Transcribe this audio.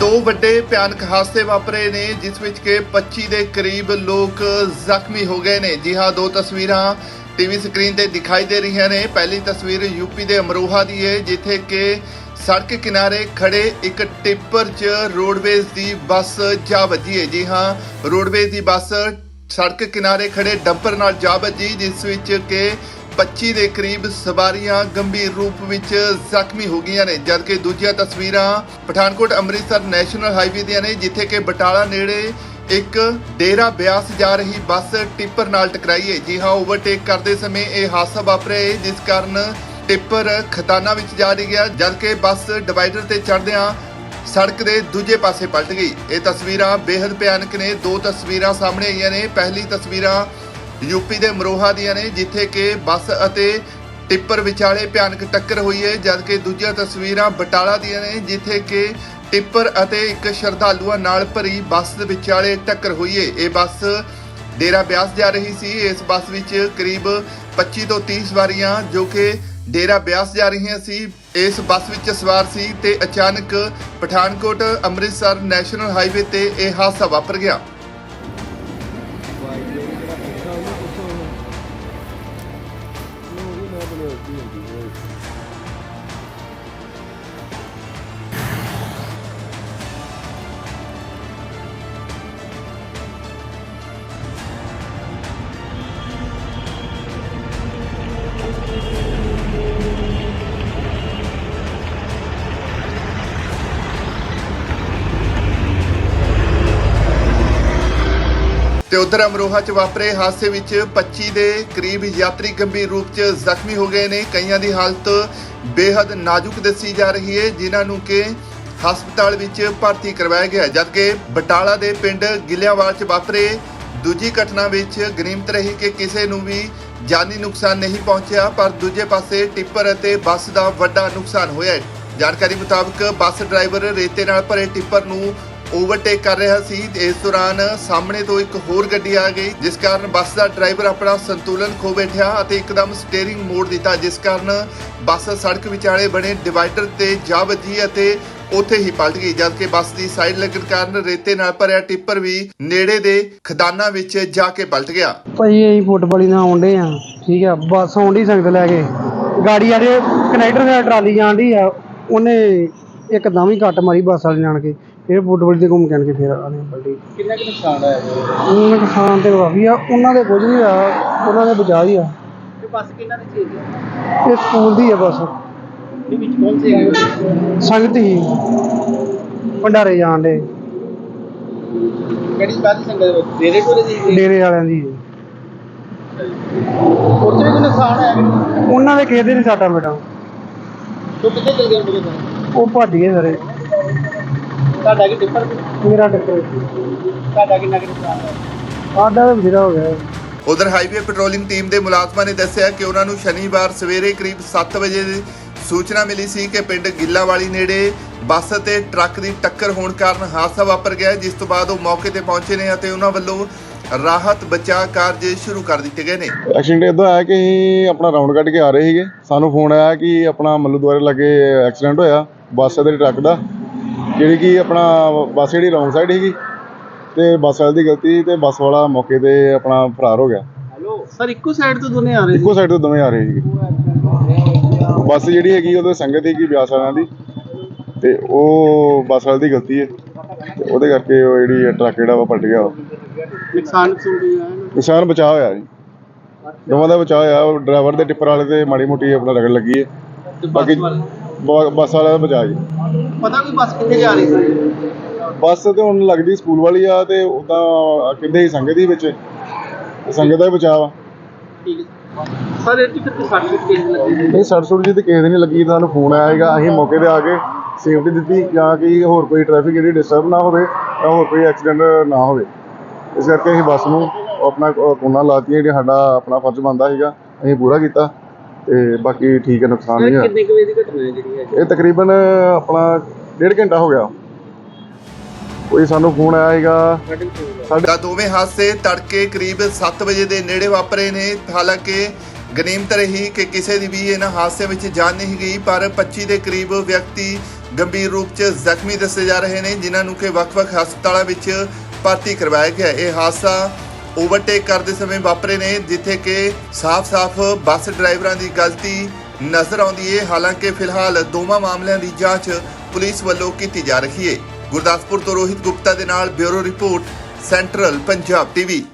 ਦੋ ਵੱਡੇ ਭਿਆਨਕ ਹਾਦਸੇ ਵਾਪਰੇ ਨੇ, ਜਿਸ ਵਿੱਚ ਕਿ 25 ਦੇ ਕਰੀਬ ਲੋਕ ਜ਼ਖਮੀ ਹੋ ਗਏ ਨੇ। ਜੀ ਹਾਂ, ਦੋ ਤਸਵੀਰਾਂ ਟੀਵੀ ਸਕਰੀਨ ਤੇ ਦਿਖਾਈ ਦੇ ਰਹੀਆਂ ਨੇ। ਪਹਿਲੀ ਤਸਵੀਰ ਯੂਪੀ ਦੇ ਅਮਰੋਹਾ ਦੀ ਹੈ ਜਿੱਥੇ ਕਿ ਸੜਕ ਕਿਨਾਰੇ ਖੜੇ ਇੱਕ ਟਿੱਪਰ 'ਚ ਰੋਡਵੇਜ਼ ਦੀ ਬੱਸ ਜਾ ਵੱਜੀ ਹੈ ਜੀ ਹਾਂ, ਰੋਡਵੇਜ਼ ਦੀ ਬੱਸ ਸੜਕ ਕਿਨਾਰੇ ਖੜੇ ਡੰਪਰ ਨਾਲ ਜਾ ਵੱਜੀ, ਜਿਸ ਵਿੱਚ ਕਿ 25 ਦੇ ਕਰੀਬ ਸਵਾਰੀਆਂ ਗੰਭੀਰ ਰੂਪ ਵਿੱਚ ਜ਼ਖਮੀ ਹੋ ਗਈਆਂ ਨੇ, ਜਦਕਿ ਦੂਜੀਆਂ ਤਸਵੀਰਾਂ ਪਠਾਨਕੋਟ ਅੰਮ੍ਰਿਤਸਰ ਨੈਸ਼ਨਲ ਹਾਈਵੇ ਦੀਆਂ ਨੇ, ਜਿੱਥੇ ਕਿ ਬਟਾਲਾ ਨੇੜੇ ਇੱਕ ਡੇਰਾ ਬਿਆਸ ਜਾ ਰਹੀ ਬੱਸ ਟਿੱਪਰ ਨਾਲ ਟਕਰਾਈ ਹੈ। ਜੀ ਹਾਂ, ਓਵਰਟੇਕ ਕਰਦੇ ਸਮੇਂ ਇਹ ਹਾਦਸਾ ਵਾਪਰਿਆ ਹੈ, ਜਿਸ ਕਾਰਨ ਟਿੱਪਰ ਖਤਾਨਾ ਵਿੱਚ ਜਾ ਰਹੀ ਗਿਆ, ਜਦਕਿ ਬੱਸ ਡਿਵਾਈਡਰ ਤੇ ਚੜਦਿਆਂ ਸੜਕ ਦੇ ਦੂਜੇ ਪਾਸੇ ਪਲਟ ਗਈ। ਇਹ ਤਸਵੀਰਾਂ ਬੇहद ਭਿਆਨਕ ਨੇ। ਦੋ ਤਸਵੀਰਾਂ ਸਾਹਮਣੇ ਆਈਆਂ ਨੇ। ਪਹਿਲੀ ਤਸਵੀਰਾਂ ਯੂਪੀ ਦੇ ਮਰੋਹਾ ਦੀਆਂ ਨੇ, ਜਿੱਥੇ ਕਿ ਬੱਸ ਅਤੇ ਟਿੱਪਰ ਵਿਚਾਲੇ ਭਿਆਨਕ ਟੱਕਰ ਹੋਈ ਹੈ, ਜਦਕਿ ਦੂਜੀਆਂ ਤਸਵੀਰਾਂ ਬਟਾਲਾ ਦੀਆਂ ਨੇ, ਜਿੱਥੇ ਕਿ ਟਿੱਪਰ ਅਤੇ ਇੱਕ ਸ਼ਰਧਾਲੂਆਂ ਨਾਲ ਭਰੀ ਬੱਸ ਦੇ ਵਿਚਾਲੇ ਟੱਕਰ ਹੋਈ ਹੈ। ਇਹ ਬੱਸ ਡੇਰਾ ਬਿਆਸ ਜਾ ਰਹੀ ਸੀ। ਇਸ ਬੱਸ ਵਿੱਚ ਕਰੀਬ 25 ਤੋਂ 30 ਸਵਾਰੀਆਂ, ਜੋ ਕਿ ਡੇਰਾ ਬਿਆਸ ਜਾ ਰਹੀਆਂ ਸੀ, ਇਸ ਬੱਸ ਵਿੱਚ ਸਵਾਰ ਸੀ ਤੇ ਅਚਾਨਕ ਪਠਾਨਕੋਟ ਅੰਮ੍ਰਿਤਸਰ ਨੈਸ਼ਨਲ ਹਾਈਵੇ ਤੇ ਇਹ ਹਾਦਸਾ ਵਾਪਰ ਗਿਆ। over there at D&D. ਤੇ ਉਧਰ ਅਮਰੋਹਾ 'ਚ ਵਾਪਰੇ ਹਾਦਸੇ ਵਿੱਚ 25 ਦੇ ਕਰੀਬ ਯਾਤਰੀ ਗੰਭੀਰ ਰੂਪ 'ਚ ਜ਼ਖਮੀ ਹੋ ਗਏ ਨੇ। ਕਈਆਂ ਦੀ ਹਾਲਤ ਬੇहद ਨਾਜ਼ੁਕ ਦੱਸੀ ਜਾ ਰਹੀ ਹੈ, ਜਿਨ੍ਹਾਂ ਨੂੰ ਕਿ ਹਸਪਤਾਲ ਵਿੱਚ ਭਰਤੀ ਕਰਵਾਇਆ ਗਿਆ ਜਦਕਿ ਬਟਾਲਾ ਦੇ ਪਿੰਡ ਗਿੱਲਿਆਂਵਾਲ 'ਚ ਵਾਪਰੇ ਦੂਜੀ ਘਟਨਾ ਵਿੱਚ ਗਰੀਮਤ ਰਹੀ ਕਿ ਕਿਸੇ ਨੂੰ ਵੀ ਜਾਨੀ ਨੁਕਸਾਨ ਨਹੀਂ ਪਹੁੰਚਿਆ, ਪਰ ਦੂਜੇ ਪਾਸੇ ਟਿੱਪਰ ਅਤੇ ਬੱਸ ਦਾ ਵੱਡਾ ਨੁਕਸਾਨ ਹੋਇਆ ਹੈ। ਜਾਣਕਾਰੀ ਮੁਤਾਬਕ ਬੱਸ ਡਰਾਈਵਰ ਰੇਤੇ ਨਾਲ ਭਰੇ ਟਿੱਪਰ ਨੂੰ ਓਵਰਟੇਕ ਕਰ ਰਿਹਾ ਸੀ ਇਸ ਦੌਰਾਨ ਸਾਹਮਣੇ ਤੋਂ ਇੱਕ ਹੋਰ ਗੱਡੀ ਆ ਗਈ, ਜਿਸ ਕਾਰਨ ਬੱਸ ਦਾ ਡਰਾਈਵਰ ਆਪਣਾ ਸੰਤੁਲਨ ਖੋ ਬੈਠਿਆ ਅਤੇ ਇੱਕਦਮ ਸਟੀਅਰਿੰਗ ਮੋੜ ਦਿੱਤਾ, ਜਿਸ ਕਾਰਨ ਬੱਸ ਸੜਕ ਵਿਚਾਲੇ ਬਣੇ ਡਿਵਾਈਡਰ ਤੇ ਜਾ ਵੱਜੀ ਅਤੇ ਉੱਥੇ ਹੀ ਪਲਟ ਗਈ, ਜਦਕਿ ਬੱਸ ਦੀ ਸਾਈਡ ਲੱਗਣ ਕਾਰਨ ਰੇਤੇ ਨਾਲ ਭਰਿਆ ਟਿੱਪਰ ਵੀ ਨੇੜੇ ਦੇ ਖਦਾਨਾਂ ਵਿੱਚ ਜਾ ਕੇ ਪਲਟ ਗਿਆ। ਭਾਈ ਅਸੀਂ ਫੁੱਟਬਾਲੀ ਨਾਲ ਆਉਂਦੇ ਆ। ਠੀਕ ਆ, ਬੱਸ ਆਉਂਦੀ ਸੰਗਤ ਲੈ ਕੇ। ਗਾੜੀ ਵਾਲੇ ਕਨੈਕਟਰ ਨਾਲ ਟਰਾਲੀ ਜਾਂਦੀ ਆ, ਉਹਨੇ ਇੱਕਦਮ ਹੀ ਕੱਟ ਮਾਰੀ ਬੱਸ ਵਾਲੇ ਜਾਣ ਕੇ ਫਿਰ ਫੁੱਟਬਾਲੀ ਤੇ ਘੁੰਮ ਕੇ ਆਣ ਕੇ ਫਿਰ ਆਨੇ ਪਲਟੀ ਕਿੰਨਾ ਕੁ ਨੁਕਸਾਨ ਆਇਆ ਜੀ? ਉਹਨਾਂ ਦੇ ਕਿਸਾਨ ਤੇ ਕਾਫੀ ਆ ਉਹਨਾਂ ਦੇ ਕੁਝ ਨਹੀਂ ਆ ਉਹਨਾਂ ਦੇ ਬਚਾ ਹੀ ਆ। ਤੇ ਬੱਸ ਕਿੰਨਾ ਦੀ ਚੀਜ਼ ਹੈ ਇਹ ਸਕੂਲ ਦੀ ਆ ਬੱਸ। ਇਹ ਵਿੱਚ ਕੌਣ ਸੀ ਸੰਗਤ ਹੀ। ਭੰਡਾਰੇ ਜਾਣ ਦੇ। ਕਿਹੜੀ ਕਾਹਦੀ ਸੰਗਤ ਵਿੱਚ ਡੇਰੇ ਕੋਲੇ ਦੀ ਡੇਰੇ ਵਾਲਿਆਂ ਦੀ। ਉੱਥੇ ਵੀ ਕੋਈ ਨੁਕਸਾਨ ਆਇਆ ਕਿ? ਉਹਨਾਂ ਦੇ ਕਿਸੇ ਦੇ ਨਹੀਂ ਸਾਟਾ ਮੇਟਾ। ਤੂੰ ਕਿੱਥੇ ਚਲ ਗਿਆ ਉਹ ਭੱਜ ਗਏ ਸਾਰੇ। ਤੁਹਾਡਾ ਕੀ ਟਿੱਪਰ ਮੇਰਾ ਟੱਕਰ ਤੁਹਾਡਾ ਕਿੰਨਾ ਕੁ ਨੁਕਸਾਨ ਹੋਇਆ? ਸਾਡਾ ਤਾਂ ਬਥੇਰਾ ਹੋ ਗਿਆ। ਉਧਰ ਹਾਈਵੇ ਪੈਟਰੋਲਿੰਗ ਟੀਮ ਦੇ ਮੁਲਾਜ਼ਮਾਂ ਨੇ ਦੱਸਿਆ ਕਿ ਉਹਨਾਂ ਨੂੰ ਸ਼ਨੀਵਾਰ ਸਵੇਰੇ ਕਰੀਬ 7 ਵਜੇ ਦੀ ਸੂਚਨਾ ਮਿਲੀ ਸੀ ਕਿ ਪਿੰਡ ਗਿੱਲਾਵਾਲੀ ਨੇੜੇ ਬੱਸ ਅਤੇ ਟਰੱਕ ਦੀ ਟੱਕਰ ਹੋਣ ਕਾਰਨ ਹਾਦਸਾ ਵਾਪਰ ਗਿਆ ਜਿਸ ਤੋਂ ਬਾਅਦ ਉਹ ਮੌਕੇ ਤੇ ਪਹੁੰਚੇ ਨੇ ਅਤੇ ਉਹਨਾਂ ਵੱਲੋਂ ਰਾਹਤ ਬਚਾਅ ਕਾਰਜ ਸ਼ੁਰੂ ਕਰ ਦਿੱਤੇ ਗਏ ਨੇ। ਐਕਸੀਡੈਂਟ ਇਦਾਂ ਆਇਆ ਕਿ ਅਸੀਂ ਆਪਣਾ ਰਾਉਂਡ ਕੱਢ ਕੇ ਆ ਰਹੇ ਸੀਗੇ। ਸਾਨੂੰ ਫੋਨ ਆਇਆ ਕਿ ਆਪਣਾ ਮੱਲੂ ਦੁਆਰੇ ਲੱਗੇ ਐਕਸੀਡੈਂਟ ਹੋਇਆ ਬੱਸ ਤੇ ਟਰੱਕ ਦਾ। ਜਿਹੜੀ ਕਿ ਆਪਣਾ ਬੱਸ ਜਿਹੜੀ ਰੌਂਗ ਸਾਈਡ ਸੀਗੀ ਤੇ ਬੱਸ ਵਾਲੇ ਦੀ ਗਲਤੀ ਤੇ ਬੱਸ ਵਾਲਾ ਮੌਕੇ ਤੇ ਆਪਣਾ ਫਰਾਰ ਹੋ ਗਿਆ। ਹੈਲੋ ਸਰ ਇੱਕੋ ਸਾਈਡ ਤੋਂ ਦੋਨੇ ਆ ਰਹੇ ਇੱਕੋ ਸਾਈਡ ਤੋਂ ਦੋਵੇਂ ਆ ਰਹੇ ਸੀਗੇ। ਬੱਸ ਜਿਹੜੀ ਹੈਗੀ ਉਹਦੇ ਸੰਗਤ ਸੀਗੀ ਬਿਆਸ ਵਾਲਿਆਂ ਦੀ ਤੇ ਉਹ ਬੱਸ ਵਾਲੇ ਦੀ ਗਲਤੀ ਹੈ ਤੇ ਉਹਦੇ ਕਰਕੇ ਉਹ ਜਿਹੜੀ ਟਰੱਕ ਜਿਹੜਾ ਵਾ ਪਲਟ ਗਿਆ। ਨੁਕਸਾਨ ਨੁਕਸਾਨ ਬਚਾਅ ਹੋਇਆ ਜੀ। ਦੋਵਾਂ ਦਾ ਬਚਾਅ ਹੋਇਆ ਡਰਾਈਵਰ ਦੇ ਟਿੱਪਰ ਵਾਲੇ ਤੇ ਮਾੜੀ ਮੋਟੀ ਆਪਣਾ ਰਗੜ ਲੱਗੀ ਹੈ। ਬਾਕੀ ਬੱਸ ਵਾਲੇ ਦਾ ਬਚਾਅ ਜੀ। ਪਤਾ ਕੋਈ ਬੱਸ ਕਿੱਥੇ ਜਾ ਰਹੀ ਸੀ? ਬੱਸ ਤੇ ਹੁਣ ਲੱਗਦੀ ਸਕੂਲ ਵਾਲੀ ਆ ਤੇ ਉਦਾਂ ਕਿੰਦੇ ਹੀ ਸੰਗਤ ਹੀ ਵਿੱਚ। ਤੇ ਸੰਗਤ ਦਾ ਹੀ ਬਚਾਅ ਵਾ ਠੀਕ ਹੈ। ਸਰ ਇਹ ਟਿਕਟ ਤੇ ਸਰਟੀਫਿਕੇਟ ਕਿਸ ਲੱਗੀ? ਜੀ ਤੇ ਕਿਸੇ ਦੀ ਨਹੀਂ ਲੱਗੀ ਸਾਨੂੰ ਫੋਨ ਆਇਆ ਹੈਗਾ ਅਸੀਂ ਮੌਕੇ ਤੇ ਆ ਕੇ ਸੇਫਟੀ ਦਿੱਤੀ ਜਾਂ ਕਿ ਹੋਰ ਕੋਈ ਟ੍ਰੈਫਿਕ ਜਿਹੜੀ ਡਿਸਟਰਬ ਨਾ ਹੋਵੇ ਜਾਂ ਹੋਰ ਕੋਈ ਐਕਸੀਡੈਂਟ ਨਾ ਹੋਵੇ। ਇਸ ਕਰਕੇ ਅਸੀਂ ਬੱਸ ਨੂੰ ਆਪਣਾ ਕੋਨਾ ਲਾਤੀਆਂ ਜਿਹੜੀ ਸਾਡਾ ਆਪਣਾ ਫਰਜ਼ ਬਣਦਾ ਸੀਗਾ ਅਸੀਂ ਪੂਰਾ ਕੀਤਾ। ਤੇ ਬਾਕੀ ਠੀਕ ਹੈ ਨੁਕਸਾਨ ਨਹੀਂ ਹੋਇਆ। ਕਿੰਨੇ ਕੁ ਵਜੇ ਦੀ ਘਟਨਾ ਹੈ ਜਿਹੜੀ ਹੈ ਇਹ ਤਕਰੀਬਨ ਆਪਣਾ ਡੇਢ ਘੰਟਾ ਹੋ ਗਿਆ। ਕੋਈ ਸਾਨੂੰ ਫੋਨ ਆਇਆ ਸੀਗਾ। ਸਾਡੇ ਦੋਵੇਂ ਹਾਦਸੇ ਤੜਕੇ ਕਰੀਬ 7 ਵਜੇ ਦੇ ਨੇੜੇ ਵਾਪਰੇ ਨੇ। ਹਾਲਾਂਕਿ ਗਨੀਮਤ ਰਹੀ ਕਿ ਕਿਸੇ ਦੀ ਵੀ ਇਹਨਾਂ ਹਾਦਸਿਆਂ ਵਿੱਚ ਜਾਨ ਨਹੀਂ ਗਈ ਪਰ 25 ਦੇ ਕਰੀਬ ਵਿਅਕਤੀ ਗੰਭੀਰ ਰੂਪ 'ਚ ਜ਼ਖਮੀ ਦੱਸੇ ਜਾ ਰਹੇ ਨੇ ਜਿਨ੍ਹਾਂ ਨੂੰ ਕਿ ਵੱਖ-ਵੱਖ ਹਸਪਤਾਲਾਂ ਵਿੱਚ ਭਰਤੀ ਕਰਵਾਇਆ ਗਿਆ। ਇਹ ਹਾਦਸਾ ਓਵਰਟੇਕ ਕਰਦੇ ਸਮੇਂ ਵਾਪਰੇ ਨੇ, ਜਿੱਥੇ ਕਿ ਸਾਫ਼-ਸਾਫ਼ ਬੱਸ ਡਰਾਈਵਰਾਂ ਦੀ ਗਲਤੀ ਨਜ਼ਰ ਆਉਂਦੀ ਹੈ ਹਾਲਾਂਕਿ, ਫਿਲਹਾਲ ਦੋਵਾਂ ਮਾਮਲਿਆਂ ਦੀ ਜਾਂਚ ਪੁਲਿਸ ਵੱਲੋਂ ਕੀਤੀ ਜਾ ਰਹੀ ਹੈ ਗੁਰਦਾਸਪੁਰ ਤੋਂ ਰੋਹਿਤ ਗੁਪਤਾ ਦੇ ਨਾਲ bureau report, central Punjab TV.